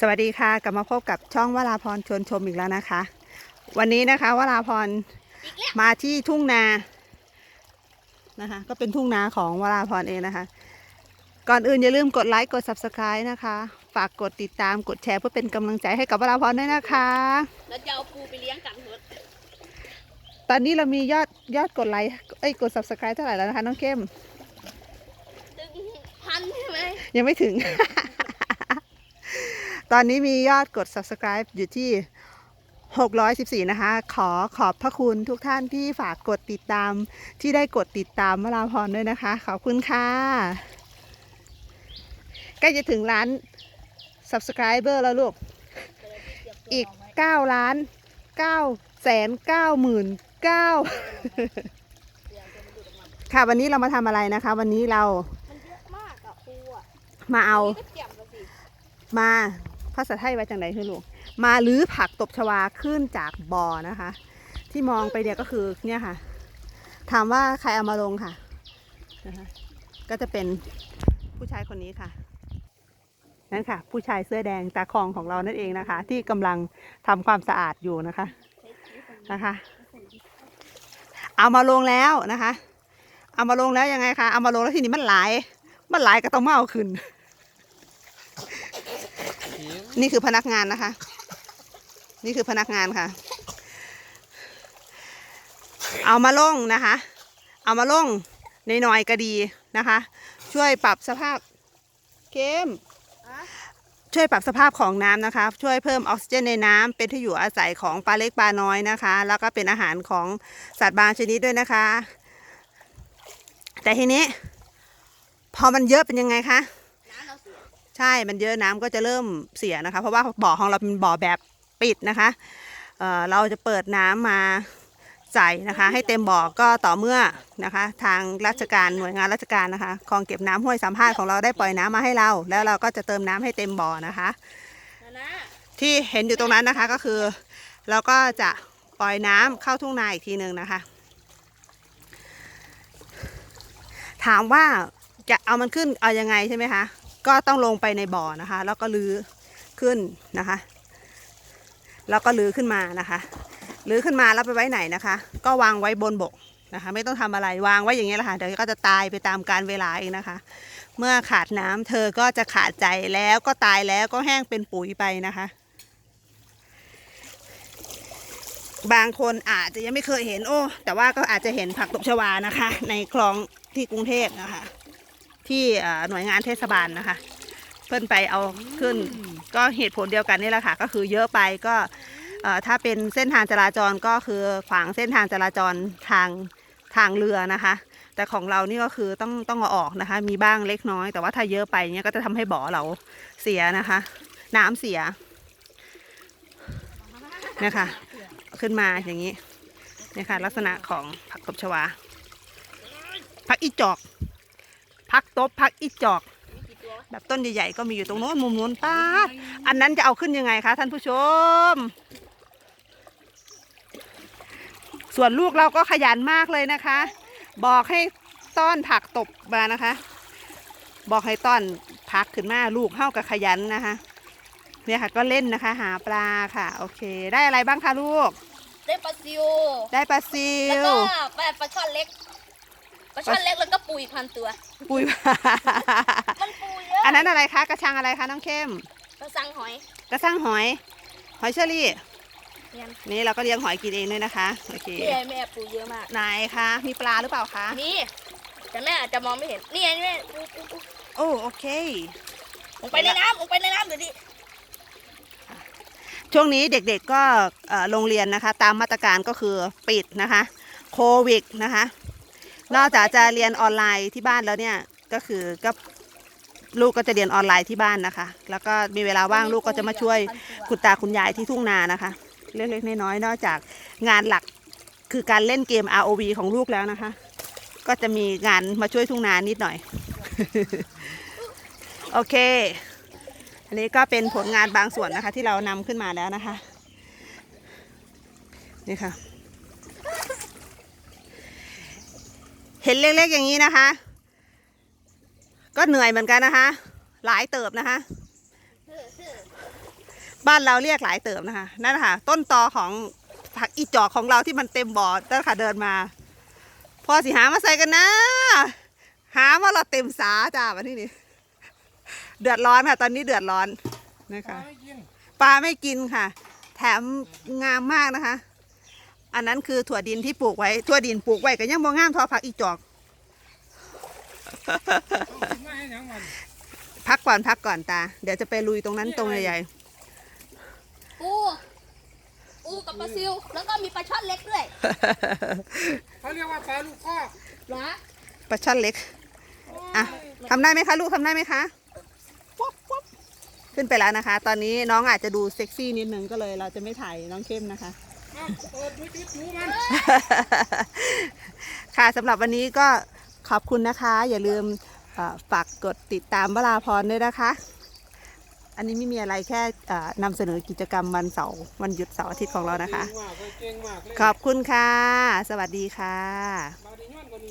สวัสดีค่ะกลับมาพบกับช่องวราพรชวนชมอีกแล้วนะคะ วันนี้นะคะวราพรมาที่ทุ่งนานะคะ ก็เป็นทุ่งนาของวราพรเองนะคะ ก่อนอื่นอย่าลืมกดไลค์กด subscribe นะคะ ฝากกดติดตามกดแชร์เพื่อเป็นกำลังใจให้กับวราพรด้วยนะคะแล้วจะเอาปูไปเลี้ยงกันเถอะตอนนี้เรามียอดยอดกดไลค์เอ้ยกด subscribe เท่าไหร่แล้วนะคะน้องเข้ม ตึงพันใช่ไหม ยังไม่ถึง ตอนนี้มียอดกด subscribe อยู่ที่ 614 นะคะ ขอขอบพระคุณทุกท่านที่ฝากกดติดตาม ที่ได้กดติดตามวราพรด้วยนะคะ ขอบคุณค่ะใกล้จะถึงล้าน subscriber แล้วลูก อีก 9 ล้าน 9 แสน9หมื่น9ค่ะวันนี้เรามาทำอะไรนะคะ วันนี้เรา มันเยอะมากอะปูอะ มาเอา มาภาษาไทยไว้จังไหนคือลูก มาลื้อผักตบชวาขึ้นจากบ่อนะคะ ที่มองไปเนี่ยก็คือเนี่ยค่ะ ถามว่าใครเอามาลงค่ะนะคะก็จะเป็นผู้ชายคนนี้ค่ะนั่นค่ะ ผู้ชายเสื้อแดงตาคองของเรานั่นเองนะคะ ที่กำลังทำความสะอาดอยู่นะคะนะคะ เอามาลงแล้วนะคะ เอามาลงแล้วยังไงคะเอามาลงแล้วทีนี้มันหลาย มันหลายก็ต้องมาเอาขึ้น นี่คือพนักงานนะคะ นี่คือพนักงานค่ะ เอามาลงนะคะ เอามาลงในหน่อยก็ดีนะคะ ช่วยปรับสภาพเข้มช่วยปรับสภาพของน้ำนะคะ ช่วยเพิ่มออกซิเจนในน้ำเป็นที่อยู่อาศัยของปลาเล็กปลาน้อยนะคะ แล้วก็เป็นอาหารของสัตว์บางชนิดด้วยนะคะ แต่ทีนี้ พอมันเยอะเป็นยังไงคะ ใช่มันเยอะน้ำก็จะเริ่มเสียนะคะ เพราะว่าบ่อของเราเป็นบ่อแบบปิดนะคะเอ่อเราจะเปิดน้ำมาใส่นะคะ ให้เต็มบ่อก็ต่อเมื่อนะคะ ทางราชการหน่วยงานราชการนะคะคลองเก็บน้ำห้วยสามพรานของเราได้ปล่อยน้ำมาให้เรา แล้วเราก็จะเติมน้ำให้เต็มบ่อนะคะนะนะที่เห็นอยู่ตรงนั้นนะคะก็คือเราก็จะปล่อยน้ำเข้าทุ่งนาอีกทีหนึ่งนะคะ ถามว่าจะเอามันขึ้นเอายังไงใช่ไหมคะ ก็ต้องลงไปในบ่อนะคะ แล้วก็ลื้อขึ้นนะคะ แล้วก็ลื้อขึ้นมานะคะลื้อขึ้นมาแล้วไปไว้ไหนนะคะ ก็วางไว้บนบกนะคะ ไม่ต้องทำอะไรวางไว้อย่างนี้แหละค่ะเดี๋ยวก็จะตายไปตามการเวลาเองนะคะ เมื่อขาดน้ำเธอก็จะขาดใจแล้วก็ตายแล้วก็แห้งเป็นปุ๋ยไปนะคะ บางคนอาจจะยังไม่เคยเห็นโอ้ แต่ว่าก็อาจจะเห็นผักตบชวานะคะ ในคลองที่กรุงเทพนะคะ ที่เอ่อหน่วยงานเทศบาลนะคะ เพิ่นไปเอาขึ้นก็เหตุผลเดียวกันนี่แหละค่ะ ก็คือเยอะไปก็เอ่อถ้าเป็นเส้นทางจราจรก็คือขวางเส้นทางจราจรทางทางเรือนะคะ แต่ของเรานี่ก็คือต้องต้องเอาออกนะคะ มีบ้างเล็กน้อย แต่ว่าถ้าเยอะไปเนี่ยก็จะทำให้บ่อเราเสียนะคะ น้ำเสียเนี่ยค่ะขึ้นมาอย่างนี้เนี่ยค่ะลักษณะของผักตบชวาผักอีจอก ผักตบผักอีจอกมีกี่ตัววะแบบต้นใหญ่ๆก็มีอยู่ตรงโน้นมุมโน้นป้าดอันนั้นจะเอาขึ้นยังไงคะท่านผู้ชม ส่วนลูกเราก็ขยันมากเลยนะคะ บอกให้ต้อนผักตบมานะคะ บอกให้ต้อนผักขึ้นมาลูกเข้ากับขยันนะคะเนี่ยค่ะก็เล่นนะคะ หาปลาค่ะ โอเค ได้อะไรบ้างคะลูก ได้ปลาซิว ได้ปลาซิแล้ววก็ปลาปลาช่อนเล็ก ปลาช่อนเล็กแล้วก็ปูอีกพันตัว ปุย มันปูเยอะอันนั้นอะไรคะกระชังอะไรคะน้องเข้มปลาสังหอย กระชังหอย หอยเชอรี่เนี่ยนี่เราก็เลี้ยงหอยกินเองด้วยนะคะโอเคนี่ไงแม่ปูเยอะมาก ไหนคะมีปลาหรือเปล่าคะนี่แต่แม่อาจจะมองไม่เห็น นี่ไงแม่ปูปูปูโอ้โอเค ลงไปในน้ำลงไปในน้ำเดี๋ยวดิช่วงนี้เด็กๆก็เอ่อโรงเรียนนะคะ ตามมาตรการก็คือปิดนะคะ โควิดนะคะ นอกจากจะเรียนออนไลน์ที่บ้านแล้วเนี่ยก็คือก็ลูกก็จะเรียนออนไลน์ที่บ้านนะคะ แล้วก็มีเวลาว่างลูกก็จะมาช่วยคุณตาคุณยายที่ทุ่งนานะคะ เล็กๆน้อยๆนอกจากงานหลักคือการเล่นเกม ROV ของลูกแล้วนะคะ ก็จะมีงานมาช่วยทุ่งนานิดหน่อย โอเค อันนี้ก็เป็นผลงานบางส่วนนะคะ ที่เรานำขึ้นมาแล้วนะคะ นี่ค่ะ เห็นเล็กๆอย่างนี้นะคะ ก็เหนื่อยเหมือนกันนะคะ หลายเติบนะคะ บ้านเราเรียกหลายเติบนะคะ นั่นนะคะต้นตอของผักอีจอกของเราที่มันเต็มบ่อนั่นค่ะเดินมาพอสิหามาใส่กันนะ หาว่าเราเต็มสาจ้าวันที่นี้เดือดร้อนค่ะ ตอนนี้เดือดร้อนนะคะไม่กินปลาไม่กินค่ะ แถมงามมากนะคะ อันนั้นคือถั่วดินที่ปลูกไว้ถั่วดินปลูกไว้ก็ยังบ่งามเทอผักอีจอกเอากินมาให้หยังมันพักก่อนพักก่อนตา เดี๋ยวจะไปลุยตรงนั้นตรงใหญ่ปูปูกับปลาซิว แล้วก็มีปลาช่อนเล็กด้วยๆเขาเรียกว่าปลาลูกคอกเหรอปลาช่อนเล็กอะทำได้ไหมคะลูกทำได้ไหมคะวับวับขึ้นไปแล้วนะคะ ตอนนี้น้องอาจจะดูเซ็กซี่นิดนึงก็เลย เราจะไม่ถ่ายน้องเข้มนะคะ ค่ะสำหรับวันนี้ก็ขอบคุณนะคะ อย่าลืมฝากกดติดตามวราพรด้วยนะคะ อันนี้ไม่มีอะไรแค่นำเสนอกิจกรรมวันเสาร์วันหยุดเสาร์อาทิตย์ของเรานะคะ ขอบคุณค่ะ สวัสดีค่ะ